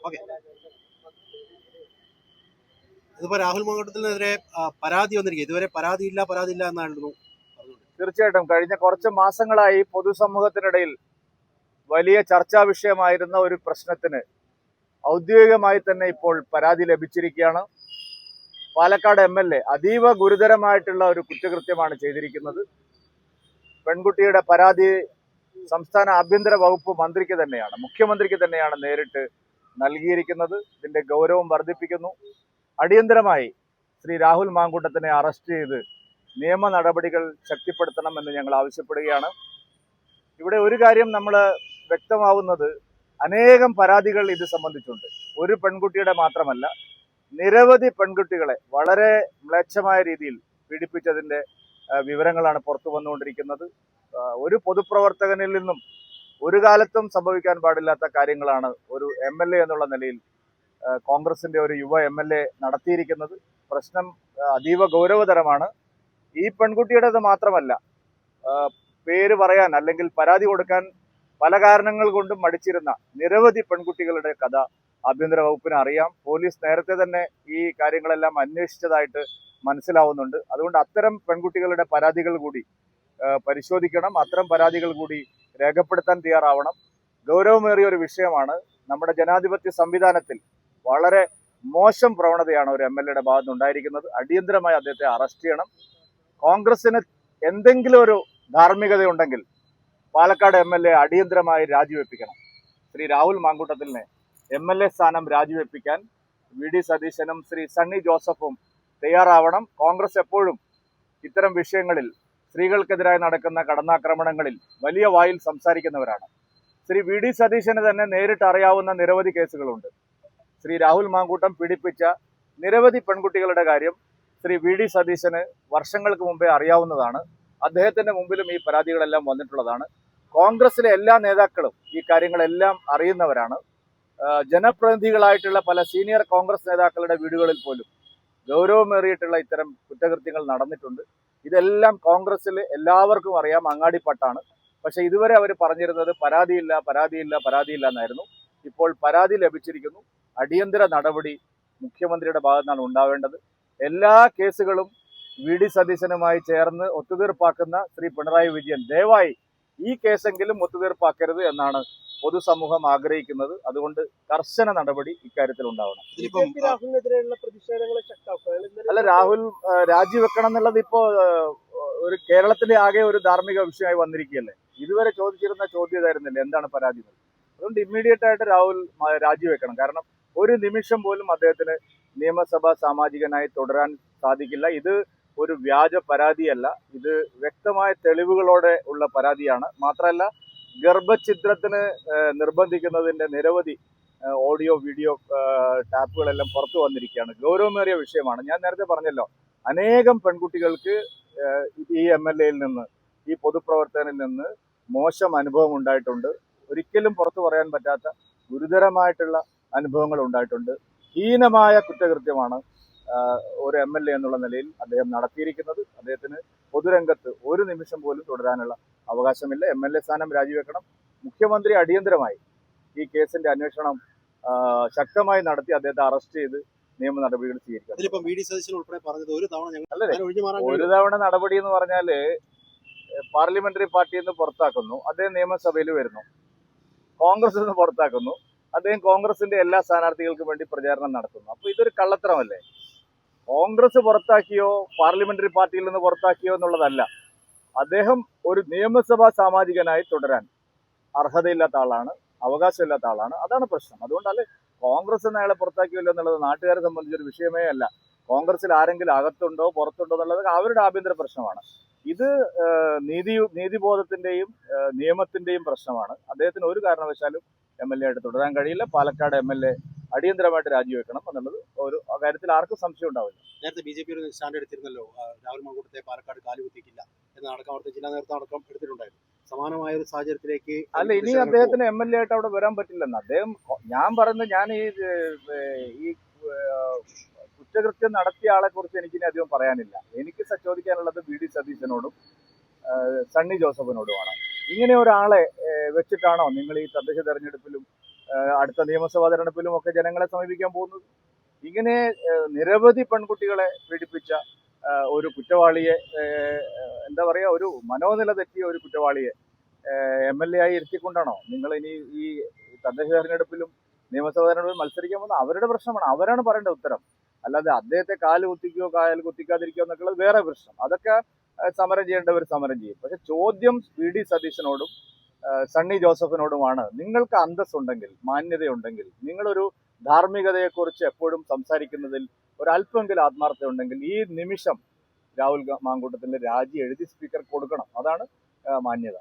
Okay. ഇതിപ്പോ രാഹുൽ മാങ്കോട്ടത്തിനെതിരെ പരാതി വന്നിരിക്കുക ഇതുവരെ പരാതിയില്ല ഇല്ല പരാതി ഇല്ല എന്നായിരുന്നു തീർച്ചയായിട്ടും കഴിഞ്ഞ കുറച്ച് മാസങ്ങളായി പൊതുസമൂഹത്തിനിടയിൽ വലിയ ചർച്ചാ വിഷയമായിരുന്ന ഒരു പ്രശ്നത്തിന് ഔദ്യോഗികമായി തന്നെ ഇപ്പോൾ പരാതി ലഭിച്ചിരിക്കുകയാണ്. പാലക്കാട് എം എൽ എ അതീവ ഗുരുതരമായിട്ടുള്ള ഒരു കുറ്റകൃത്യമാണ് ചെയ്തിരിക്കുന്നത്. പെൺകുട്ടിയുടെ പരാതി സംസ്ഥാന ആഭ്യന്തര വകുപ്പ് മന്ത്രിക്ക് തന്നെയാണ് മുഖ്യമന്ത്രിക്ക് തന്നെയാണ് നേരിട്ട് നൽകിയിരിക്കുന്നത് ഇതിന്റെ ഗൗരവം വർദ്ധിപ്പിക്കുന്നു. അടിയന്തരമായി ശ്രീ രാഹുൽ മാങ്കൂട്ടത്തിനെ അറസ്റ്റ് ചെയ്ത് നിയമ നടപടികൾ ശക്തിപ്പെടുത്തണമെന്ന് ഞങ്ങൾ ആവശ്യപ്പെടുകയാണ്. ഇവിടെ ഒരു കാര്യം നമ്മൾ വ്യക്തമാവുന്നത് അനേകം പരാതികൾ ഇത് സംബന്ധിച്ചുണ്ട്. ഒരു പെൺകുട്ടിയുടെ മാത്രമല്ല നിരവധി പെൺകുട്ടികളെ വളരെ മ്ലേച്ഛമായ രീതിയിൽ പീഡിപ്പിച്ചതിന്റെ വിവരങ്ങളാണ് പുറത്തു വന്നുകൊണ്ടിരിക്കുന്നത്. ഒരു പൊതുപ്രവർത്തകനിൽ നിന്നും ഒരു കാലത്തും സംഭവിക്കാൻ പാടില്ലാത്ത കാര്യങ്ങളാണ് ഒരു എം എൽ എ എന്നുള്ള നിലയിൽ കോൺഗ്രസിന്റെ ഒരു യുവ എം എൽ എ നടത്തിയിരിക്കുന്നത്. പ്രശ്നം അതീവ ഗൗരവതരമാണ്. ഈ പെൺകുട്ടിയുടേത് മാത്രമല്ല പേര് പറയാൻ അല്ലെങ്കിൽ പരാതി കൊടുക്കാൻ പല കാരണങ്ങൾ കൊണ്ടും മടിച്ചിരുന്ന നിരവധി പെൺകുട്ടികളുടെ കഥ ആഭ്യന്തര വകുപ്പിന് അറിയാം. പോലീസ് നേരത്തെ തന്നെ ഈ കാര്യങ്ങളെല്ലാം അന്വേഷിച്ചതായിട്ട് മനസ്സിലാവുന്നുണ്ട്. അതുകൊണ്ട് അത്തരം പെൺകുട്ടികളുടെ പരാതികൾ കൂടി പരിശോധിക്കണം. അത്തരം പരാതികൾ കൂടി രേഖപ്പെടുത്താൻ തയ്യാറാവണം. ഗൗരവമേറിയ ഒരു വിഷയമാണ്. നമ്മുടെ ജനാധിപത്യ സംവിധാനത്തിൽ വളരെ മോശം പ്രവണതയാണ് ഒരു എം എൽ എയുടെ ഭാഗത്ത് ഉണ്ടായിരിക്കുന്നത്. അടിയന്തരമായി അദ്ദേഹത്തെ അറസ്റ്റ് ചെയ്യണം. കോൺഗ്രസിന് എന്തെങ്കിലും ഒരു ധാർമ്മികതയുണ്ടെങ്കിൽ പാലക്കാട് എം എൽ എ അടിയന്തരമായി രാജിവെപ്പിക്കണം. ശ്രീ രാഹുൽ മാങ്കൂട്ടത്തിലിനെ എം എൽ എ സ്ഥാനം രാജിവെപ്പിക്കാൻ വി ഡി സതീശനും ശ്രീ സണ്ണി ജോസഫും തയ്യാറാവണം. കോൺഗ്രസ് എപ്പോഴും ഇത്തരം വിഷയങ്ങളിൽ സ്ത്രീകൾക്കെതിരായി നടക്കുന്ന കടന്നാക്രമണങ്ങളിൽ വലിയ വായിൽ സംസാരിക്കുന്നവരാണ്. ശ്രീ വി ഡി സതീശന് തന്നെ നേരിട്ട് അറിയാവുന്ന നിരവധി കേസുകളുണ്ട്. ശ്രീ രാഹുൽ മാങ്കൂട്ടം പീഡിപ്പിച്ച നിരവധി പെൺകുട്ടികളുടെ കാര്യം ശ്രീ വി ഡി സതീശന് വർഷങ്ങൾക്ക് മുമ്പേ അറിയാവുന്നതാണ്. അദ്ദേഹത്തിന്റെ മുമ്പിലും ഈ പരാതികളെല്ലാം വന്നിട്ടുള്ളതാണ്. കോൺഗ്രസിലെ എല്ലാ നേതാക്കളും ഈ കാര്യങ്ങളെല്ലാം അറിയുന്നവരാണ്. ജനപ്രതിനിധികളായിട്ടുള്ള പല സീനിയർ കോൺഗ്രസ് നേതാക്കളുടെ വീടുകളിൽ പോലും ഗൗരവമേറിയിട്ടുള്ള ഇത്തരം കുറ്റകൃത്യങ്ങൾ നടന്നിട്ടുണ്ട്. ഇതെല്ലാം കോൺഗ്രസ്സിൽ എല്ലാവർക്കും അറിയാം. അങ്ങാടിപ്പട്ടാണ്. പക്ഷേ ഇതുവരെ അവർ പറഞ്ഞിരുന്നത് പരാതിയില്ല പരാതിയില്ല പരാതിയില്ല എന്നായിരുന്നു. ഇപ്പോൾ പരാതി ലഭിച്ചിരിക്കുന്നു. അടിയന്തര നടപടി മുഖ്യമന്ത്രിയുടെ ഭാഗത്താണ് ഉണ്ടാവേണ്ടത്. എല്ലാ കേസുകളും വി ഡി സതീശനുമായി ചേർന്ന് ഒത്തുതീർപ്പാക്കുന്ന ശ്രീ പിണറായി വിജയൻ ദയവായി ഈ കേസെങ്കിലും ഒത്തുതീർപ്പാക്കരുത് എന്നാണ് പൊതുസമൂഹം ആഗ്രഹിക്കുന്നത്. അതുകൊണ്ട് കർശന നടപടി ഇക്കാര്യത്തിൽ ഉണ്ടാവണം. അല്ല രാഹുൽ രാജിവെക്കണം എന്നുള്ളത് ഇപ്പോ ഒരു കേരളത്തിന്റെ ആകെ ഒരു ധാർമ്മിക വിഷയമായി വന്നിരിക്കുകയല്ലേ? ഇതുവരെ ചോദിച്ചിരുന്ന ചോദ്യം ഇതായിരുന്നില്ല? എന്താണ് പരാതി? അതുകൊണ്ട് ഇമ്മീഡിയറ്റ് ആയിട്ട് രാഹുൽ രാജിവെക്കണം. കാരണം ഒരു നിമിഷം പോലും അദ്ദേഹത്തിന് നിയമസഭാ സാമാജികനായി തുടരാൻ സാധിക്കില്ല. ഇത് ഒരു വ്യാജ പരാതിയല്ല. ഇത് വ്യക്തമായ തെളിവുകളോടെ ഉള്ള പരാതിയാണ്. മാത്രമല്ല ഗർഭഛിദ്രത്തിന് നിർബന്ധിക്കുന്നതിന്റെ നിരവധി ഓഡിയോ വീഡിയോ ടാപ്പുകളെല്ലാം പുറത്തു വന്നിരിക്കുകയാണ്. ഗൗരവമേറിയ വിഷയമാണ്. ഞാൻ നേരത്തെ പറഞ്ഞല്ലോ അനേകം പെൺകുട്ടികൾക്ക് ഈ എം എൽ എയിൽ നിന്ന് ഈ പൊതുപ്രവർത്തനിൽ നിന്ന് മോശം അനുഭവം ഉണ്ടായിട്ടുണ്ട്. ഒരിക്കലും പുറത്തു പറയാൻ പറ്റാത്ത ഗുരുതരമായിട്ടുള്ള അനുഭവങ്ങൾ ഉണ്ടായിട്ടുണ്ട്. ഹീനമായ കുറ്റകൃത്യമാണ് ഒരു എം എൽ എ എന്നുള്ള നിലയിൽ അദ്ദേഹം നടത്തിയിരിക്കുന്നത്. അദ്ദേഹത്തിന് പൊതുരംഗത്ത് ഒരു നിമിഷം പോലും തുടരാനുള്ള അവകാശമില്ല. എം എൽ എ സ്ഥാനം രാജിവെക്കണം. മുഖ്യമന്ത്രി അടിയന്തരമായി ഈ കേസിന്റെ അന്വേഷണം ശക്തമായി നടത്തി അദ്ദേഹത്തെ അറസ്റ്റ് ചെയ്ത് നിയമ നടപടികൾ സ്വീകരിക്കണം. മാറാൻ ഒരു തവണ നടപടി എന്ന് പറഞ്ഞാൽ പാർലമെന്ററി പാർട്ടിയിൽ നിന്ന് പുറത്താക്കുന്നു. അദ്ദേഹം നിയമസഭയിൽ വരുന്നു. കോൺഗ്രസ് നിന്ന് പുറത്താക്കുന്നു. അദ്ദേഹം കോൺഗ്രസിന്റെ എല്ലാ സ്ഥാനാർത്ഥികൾക്കും വേണ്ടി പ്രചാരണം നടത്തുന്നു. അപ്പൊ ഇതൊരു കള്ളത്തരമല്ലേ? കോൺഗ്രസ് പുറത്താക്കിയോ പാർലമെന്ററി പാർട്ടിയിൽ നിന്ന് പുറത്താക്കിയോ എന്നുള്ളതല്ല. അദ്ദേഹം ഒരു നിയമസഭാ സാമാജികനായി തുടരാൻ അർഹതയില്ലാത്ത ആളാണ് അവകാശമില്ലാത്ത ആളാണ്. അതാണ് പ്രശ്നം. അതുകൊണ്ടല്ലേ കോൺഗ്രസ് എന്ന അയാളെ പുറത്താക്കിയല്ലോ എന്നുള്ളത് നാട്ടുകാരെ സംബന്ധിച്ചൊരു വിഷയമേ അല്ല. കോൺഗ്രസിൽ ആരെങ്കിലും അകത്തുണ്ടോ പുറത്തുണ്ടോ എന്നുള്ളത് അവരുടെ ആഭ്യന്തര പ്രശ്നമാണ്. ഇത് നീതി നീതിബോധത്തിന്റെയും നിയമത്തിന്റെയും പ്രശ്നമാണ്. അദ്ദേഹത്തിന് ഒരു കാരണവശാലും എം എൽ എ ആയിട്ട് തുടരാൻ കഴിയില്ല. പാലക്കാട് എം എൽ എ അടിയന്തരമായിട്ട് രാജിവെക്കണം എന്നുള്ളത് ഒരു കാര്യത്തിൽ ആർക്കും സംശയം ഉണ്ടാവില്ല. നേരത്തെ ബി ജെ പി ഒരു സ്റ്റാൻഡ് എടുത്തിരുന്നല്ലോ രാഹുൽ മങ്കൂട്ടത്തെ പാലക്കാട് കാലുകുത്തിക്കില്ല എന്നടക്കം അവിടുത്തെ ജില്ലാ നേതൃത്വം അടക്കം എടുത്തിട്ടുണ്ടായിരുന്നു. സമാനമായ ഒരു സാഹചര്യത്തിലേക്ക് അല്ല ഇനി അദ്ദേഹത്തിന് എം എൽ എ ആയിട്ട് അവിടെ വരാൻ പറ്റില്ലെന്ന്. അദ്ദേഹം ഞാൻ പറയുന്നത് ഞാൻ ഈ ഈ കുറ്റകൃത്യം നടത്തിയ ആളെ കുറിച്ച് എനിക്ക് ഇനി അധികം പറയാനില്ല. എനിക്ക് ചോദിക്കാനുള്ളത് വി ഡി സതീശനോടും സണ്ണി ജോസഫിനോടുമാണ്. ഇങ്ങനെ ഒരാളെ വെച്ചിട്ടാണോ നിങ്ങൾ ഈ തദ്ദേശ തെരഞ്ഞെടുപ്പിലും അടുത്ത നിയമസഭാ തെരഞ്ഞെടുപ്പിലും ഒക്കെ ജനങ്ങളെ സമീപിക്കാൻ പോകുന്നത്. ഇങ്ങനെ നിരവധി പെൺകുട്ടികളെ പീഡിപ്പിച്ച ഒരു കുറ്റവാളിയെ എന്താ പറയുക ഒരു മനോനില തെറ്റിയ ഒരു കുറ്റവാളിയെ എം എൽ എ ആയി ഇരുത്തിക്കൊണ്ടാണോ നിങ്ങൾ ഇനി ഈ തദ്ദേശ തെരഞ്ഞെടുപ്പിലും നിയമസഭാ തെരഞ്ഞെടുപ്പിലും മത്സരിക്കാൻ പോകുന്ന അവരുടെ പ്രശ്നമാണ്. അവരാണ് പറയേണ്ട ഉത്തരം. അല്ലാതെ അദ്ദേഹത്തെ കാൽ കുത്തിക്കോ കാൽ കുത്തിക്കാതിരിക്കോ എന്നൊക്കെയുള്ളത് വേറെ പ്രശ്നം. അതൊക്കെ സമരം ചെയ്യേണ്ടവർ സമരം ചെയ്യും. പക്ഷെ ചോദ്യം വി. ഡി. സതീശനോടും സണ്ണി ജോസഫിനോടുമാണ്. നിങ്ങൾക്ക് അന്തസ്സുണ്ടെങ്കിൽ മാന്യതയുണ്ടെങ്കിൽ നിങ്ങളൊരു ധാർമ്മികതയെക്കുറിച്ച് എപ്പോഴും സംസാരിക്കുന്നതിൽ ഒരല്പമെങ്കിലും ആത്മാർത്ഥത ഉണ്ടെങ്കിൽ ഈ നിമിഷം രാഹുൽ മാങ്കൂട്ടത്തിന്റെ രാജി എഴുതി സ്പീക്കർ കൊടുക്കണം. അതാണ് മാന്യത.